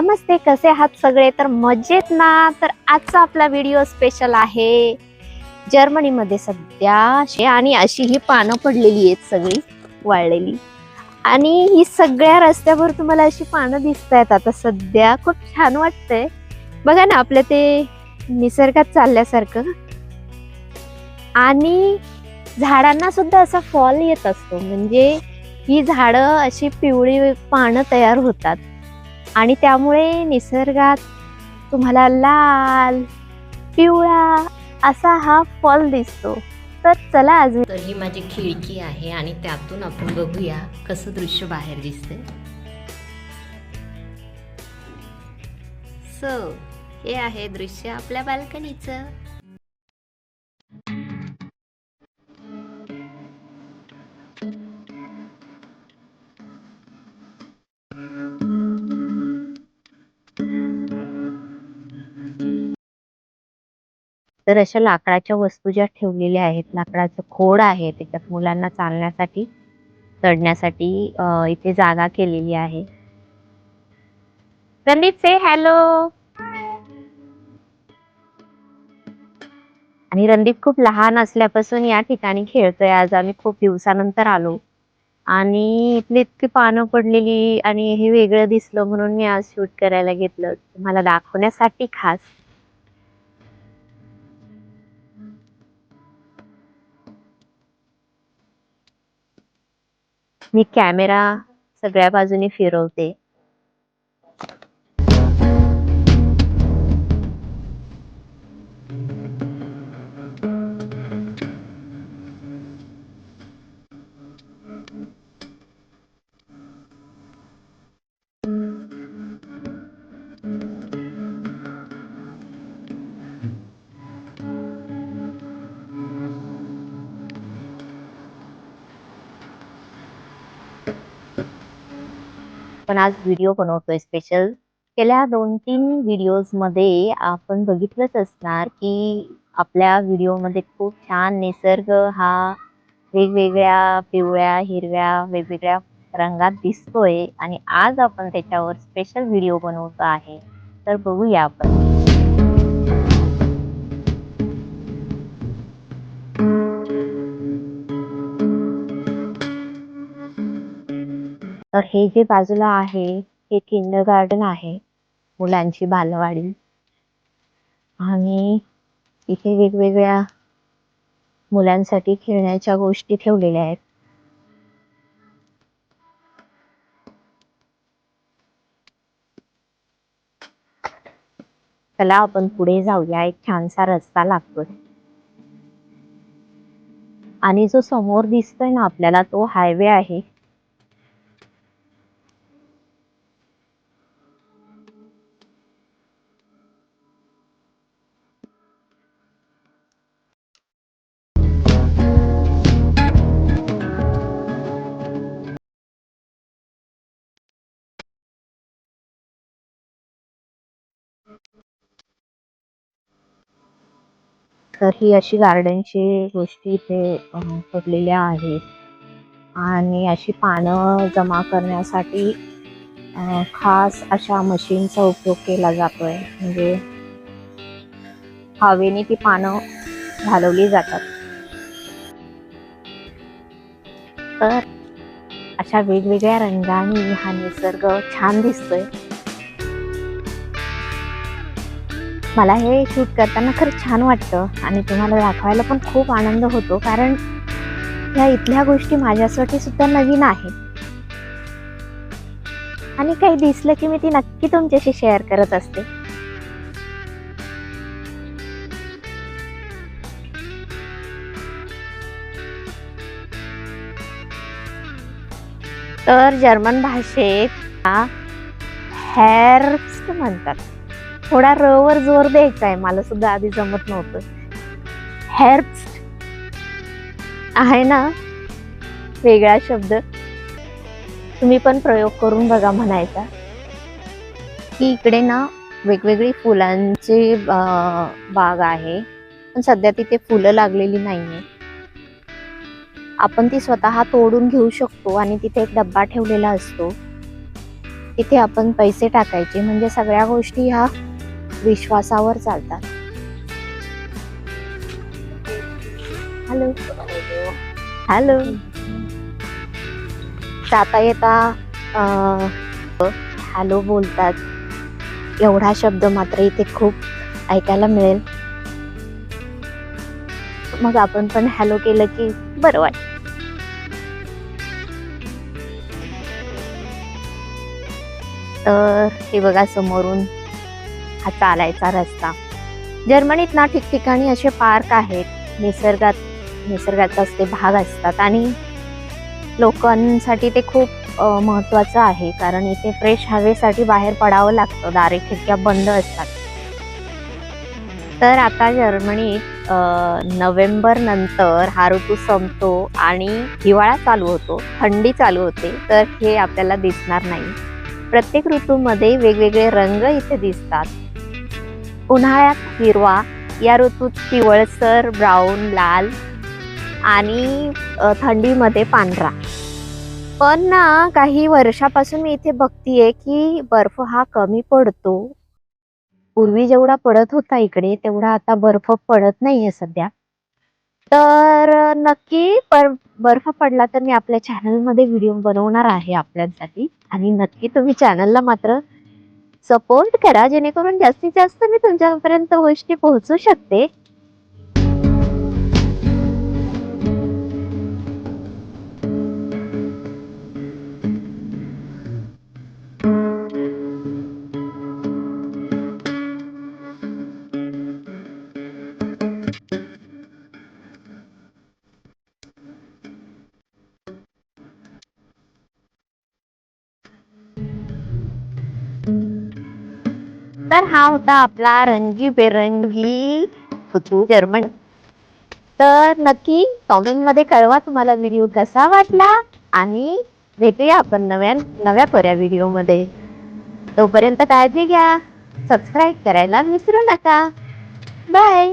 नमस्ते कसे आहात सगळे? तर मजेत ना? तर आजचा आपला व्हिडिओ स्पेशल आहे. जर्मनीमध्ये सध्या आणि अशी ही पानं पडलेली आहेत सगळी वाळलेली. आणि ही सगळ्या रस्त्यावर तुम्हाला अशी पानं दिसत आहेत. आता सध्या खूप छान वाटतंय. बघा ना आपलं ते निसर्गात चालल्यासारखं. आणि झाडांना सुद्धा असा फॉल येत असतो. म्हणजे ही झाडं अशी पिवळी पानं तयार होतात. आणि त्यामुळे निसर्गात तुम्हाला लाल पिवळा असा हा फॉल दिसतो. तर चला आज तर ही माझी खिडकी आहे आणि त्यातून आपण बघूया कसं दृश्य बाहेर दिसते सो हे आहे दृश्य आपल्या बाल्कनीचं. तर अशा लाकडाच्या वस्तू ज्या ठेवलेल्या आहेत लाकडाचं खोड आहे त्याच्यात मुलांना चालण्यासाठी चढण्यासाठी इथे जागा केलेली आहे. रणदीप से हॅलो आणि रणदीप खूप लहान असल्यापासून या ठिकाणी खेळतोय. आज आम्ही खूप दिवसानंतर आलो. आणि इथली इतकी पानं पडलेली आणि हे वेगळं दिसलं म्हणून मी आज शूट करायला घेतलं. तुम्हाला दाखवण्यासाठी खास. मी कॅमेरा सगळ्या बाजूने फिरवते. आपण आज व्हिडिओ बनवतोय स्पेशल गेल्या दोन तीन व्हिडिओजमध्ये आपण बघितलंच असणार की आपल्या व्हिडिओमध्ये खूप छान निसर्ग हा वेगवेगळ्या पिवळ्या हिरव्या वेगवेगळ्या रंगात दिसतोय. आणि आज आपण त्याच्यावर स्पेशल व्हिडिओ बनवतो आहे. तर बघूया आपण. तर हे जे बाजूला आहे हे किंडर गार्डन आहे मुलांची बालवाडी. आणि इथे वेगवेगळ्या मुलांसाठी खेळण्याच्या गोष्टी ठेवलेल्या आहेत. चला आपण पुढे जाऊया. एक छानसा रस्ता लागतोय. आणि जो समोर दिसतोय ना आपल्याला तो हायवे आहे. तर ही अशी गार्डनची गोष्टी इथे पडलेल्या आहेत. आणि अशी पानं जमा करण्यासाठी खास अशा मशीनचा उपयोग केला जातोय. म्हणजे हवेने ती पानं घालवली जातात. तर अशा वेगवेगळ्या रंगाने हा निसर्ग छान दिसतोय. मला हे शूट करताना खरं छान वाटतं आणि तुम्हाला दाखवायला पण खूप आनंद होतो कारण ह्या इथल्या गोष्टी माझ्यासाठी सुद्धा नवीन आहेत. आणि काही दिसलं की मी ती नक्की तुमच्याशी शेअर करत असते. तर जर्मन भाषेत हा म्हणतात. थोडा र वर जोर द्यायचा आहे मला सुद्धा आधी जमत नव्हतं. हेर्ब्स्ट आहे ना? वेगळा शब्द. तुम्ही पण प्रयोग करून बघा म्हणायचा. की इकडे ना वेगवेगळी फुलांची बाग आहे. पण सध्या तिथे फुलं लागलेली नाहीये. आपण ती स्वतः तोडून घेऊ शकतो आणि तिथे एक डब्बा ठेवलेला असतो. तिथे आपण पैसे टाकायचे. म्हणजे सगळ्या गोष्टी ह्या विश्वासावर चालतात. हॅलो हॅलो जाता येता हॅलो बोलतात. एवढा शब्द मात्र इथे खूप ऐकायला मिळेल. मग आपण पण हॅलो केलं की बरं वाटत. तर हे बघा समोरून हा चालायचा रस्ता. जर्मनीत ना ठिकठिकाणी असे पार्क आहेत. निसर्गात निसर्गाचाच ते भाग असतात आणि लोकांसाठी ते खूप महत्त्वाचं आहे. कारण इथे फ्रेश हवेसाठी बाहेर पडावं लागतं. दारे खिडक्या बंद असतात. तर आता जर्मनीत नोव्हेंबर नंतर हा ऋतू संपतो आणि हिवाळा चालू होतो. थंडी चालू होते. तर हे आपल्याला दिसणार नाही. प्रत्येक ऋतूमध्ये वेगवेगळे रंग इथे दिसतात. उन्हाळ्यात हिरवा या ऋतूत पिवळसर ब्राऊन लाल आणि थंडीमध्ये पांढरा. पण ना काही वर्षापासून मी इथे बघतीये की बर्फ हा कमी पडतो. पूर्वी जेवढा पडत होता इकडे तेवढा आता बर्फ पडत नाहीये सध्या. तर नक्की पर बर्फ पडला तर मी आपल्या चॅनलमध्ये व्हिडिओ बनवणार आहे आपल्यासाठी. आणि नक्की तुम्ही चॅनलला मात्र सपोर्ट करा जेणेकरून जास्तीत जास्त मी तुमच्यापर्यंत गोष्टी पोहोचू शकते. तर हा होता आपला रणजी बेरंगी जर्मन. तर नक्की कॉमेंटमध्ये कळवा तुम्हाला व्हिडिओ कसा वाटला आणि भेटूया आपण नव्या नव्या पर्या व्हिडिओमध्ये. तोपर्यंत काळजी घ्या सबस्क्राईब करायला विसरू नका. बाय